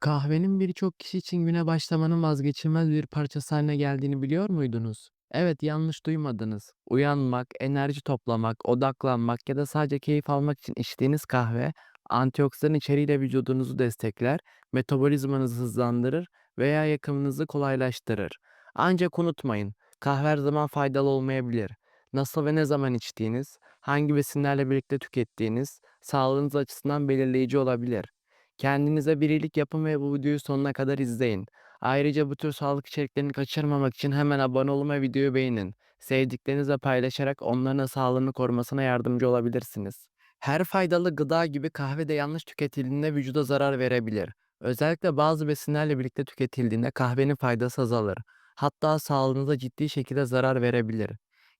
Kahvenin birçok kişi için güne başlamanın vazgeçilmez bir parçası haline geldiğini biliyor muydunuz? Evet, yanlış duymadınız. Uyanmak, enerji toplamak, odaklanmak ya da sadece keyif almak için içtiğiniz kahve, antioksidan içeriğiyle vücudunuzu destekler, metabolizmanızı hızlandırır veya yakımınızı kolaylaştırır. Ancak unutmayın, kahve her zaman faydalı olmayabilir. Nasıl ve ne zaman içtiğiniz, hangi besinlerle birlikte tükettiğiniz, sağlığınız açısından belirleyici olabilir. Kendinize bir iyilik yapın ve bu videoyu sonuna kadar izleyin. Ayrıca bu tür sağlık içeriklerini kaçırmamak için hemen abone olun ve videoyu beğenin. Sevdiklerinizle paylaşarak onların sağlığını korumasına yardımcı olabilirsiniz. Her faydalı gıda gibi kahve de yanlış tüketildiğinde vücuda zarar verebilir. Özellikle bazı besinlerle birlikte tüketildiğinde kahvenin faydası azalır. Hatta sağlığınıza ciddi şekilde zarar verebilir.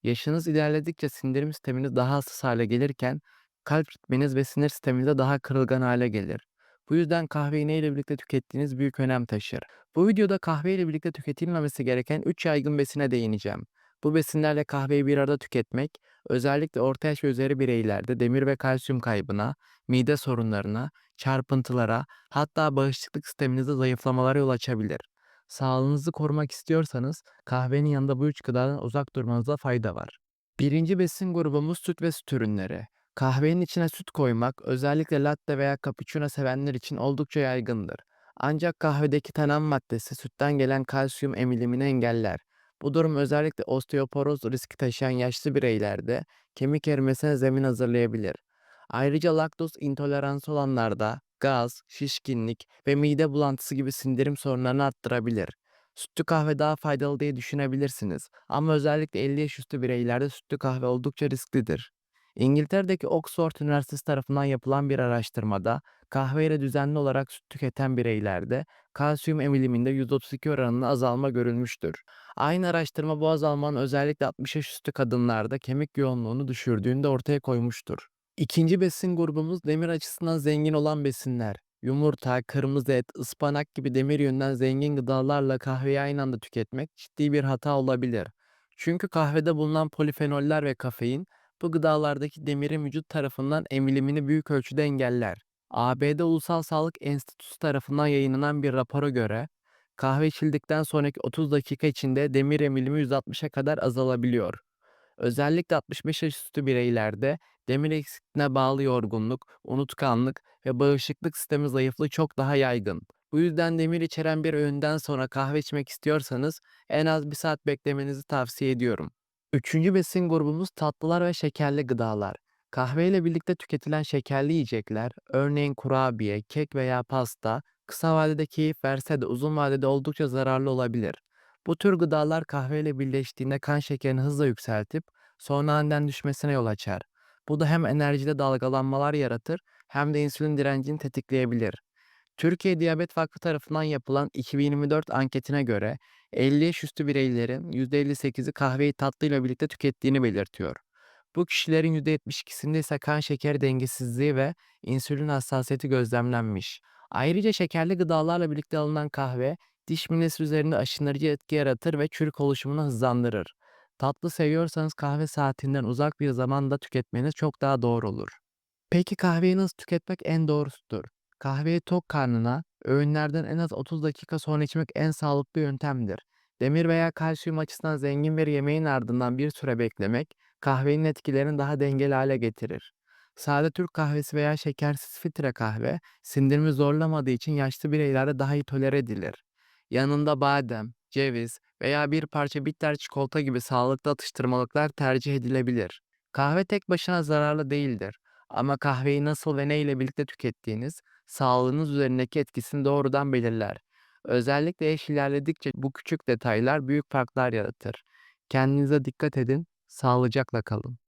Yaşınız ilerledikçe sindirim sisteminiz daha hassas hale gelirken kalp ritminiz ve sinir sisteminiz de daha kırılgan hale gelir. Bu yüzden kahveyi neyle birlikte tükettiğiniz büyük önem taşır. Bu videoda kahve birlikte tüketilmemesi gereken 3 yaygın besine değineceğim. Bu besinlerle kahveyi bir arada tüketmek, özellikle orta yaş ve üzeri bireylerde demir ve kalsiyum kaybına, mide sorunlarına, çarpıntılara, hatta bağışıklık sisteminizde zayıflamalara yol açabilir. Sağlığınızı korumak istiyorsanız kahvenin yanında bu üç gıdadan uzak durmanızda fayda var. Birinci besin grubumuz süt ve süt ürünleri. Kahvenin içine süt koymak özellikle latte veya cappuccino sevenler için oldukça yaygındır. Ancak kahvedeki tanem maddesi sütten gelen kalsiyum emilimini engeller. Bu durum özellikle osteoporoz riski taşıyan yaşlı bireylerde kemik erimesine zemin hazırlayabilir. Ayrıca laktoz intoleransı olanlarda gaz, şişkinlik ve mide bulantısı gibi sindirim sorunlarını arttırabilir. Sütlü kahve daha faydalı diye düşünebilirsiniz ama özellikle 50 yaş üstü bireylerde sütlü kahve oldukça risklidir. İngiltere'deki Oxford Üniversitesi tarafından yapılan bir araştırmada kahveyle düzenli olarak süt tüketen bireylerde kalsiyum emiliminde 132 oranında azalma görülmüştür. Aynı araştırma bu azalmanın özellikle 60 yaş üstü kadınlarda kemik yoğunluğunu düşürdüğünü de ortaya koymuştur. İkinci besin grubumuz demir açısından zengin olan besinler. Yumurta, kırmızı et, ıspanak gibi demir yönden zengin gıdalarla kahveyi aynı anda tüketmek ciddi bir hata olabilir. Çünkü kahvede bulunan polifenoller ve kafein bu gıdalardaki demirin vücut tarafından emilimini büyük ölçüde engeller. ABD Ulusal Sağlık Enstitüsü tarafından yayınlanan bir rapora göre kahve içildikten sonraki 30 dakika içinde demir emilimi 160'a kadar azalabiliyor. Özellikle 65 yaş üstü bireylerde demir eksikliğine bağlı yorgunluk, unutkanlık ve bağışıklık sistemi zayıflığı çok daha yaygın. Bu yüzden demir içeren bir öğünden sonra kahve içmek istiyorsanız en az bir saat beklemenizi tavsiye ediyorum. Üçüncü besin grubumuz tatlılar ve şekerli gıdalar. Kahve ile birlikte tüketilen şekerli yiyecekler, örneğin kurabiye, kek veya pasta, kısa vadede keyif verse de uzun vadede oldukça zararlı olabilir. Bu tür gıdalar kahveyle birleştiğinde kan şekerini hızla yükseltip sonra aniden düşmesine yol açar. Bu da hem enerjide dalgalanmalar yaratır hem de insülin direncini tetikleyebilir. Türkiye Diyabet Vakfı tarafından yapılan 2024 anketine göre 50 yaş üstü bireylerin %58'i kahveyi tatlıyla birlikte tükettiğini belirtiyor. Bu kişilerin %72'sinde ise kan şeker dengesizliği ve insülin hassasiyeti gözlemlenmiş. Ayrıca şekerli gıdalarla birlikte alınan kahve diş minesi üzerinde aşınırıcı etki yaratır ve çürük oluşumunu hızlandırır. Tatlı seviyorsanız kahve saatinden uzak bir zamanda tüketmeniz çok daha doğru olur. Peki kahveyi nasıl tüketmek en doğrusudur? Kahveyi tok karnına, öğünlerden en az 30 dakika sonra içmek en sağlıklı yöntemdir. Demir veya kalsiyum açısından zengin bir yemeğin ardından bir süre beklemek, kahvenin etkilerini daha dengeli hale getirir. Sade Türk kahvesi veya şekersiz filtre kahve, sindirimi zorlamadığı için yaşlı bireylerde daha iyi tolere edilir. Yanında badem, ceviz veya bir parça bitter çikolata gibi sağlıklı atıştırmalıklar tercih edilebilir. Kahve tek başına zararlı değildir. Ama kahveyi nasıl ve ne ile birlikte tükettiğiniz, sağlığınız üzerindeki etkisini doğrudan belirler. Özellikle yaş ilerledikçe bu küçük detaylar büyük farklar yaratır. Kendinize dikkat edin, sağlıcakla kalın.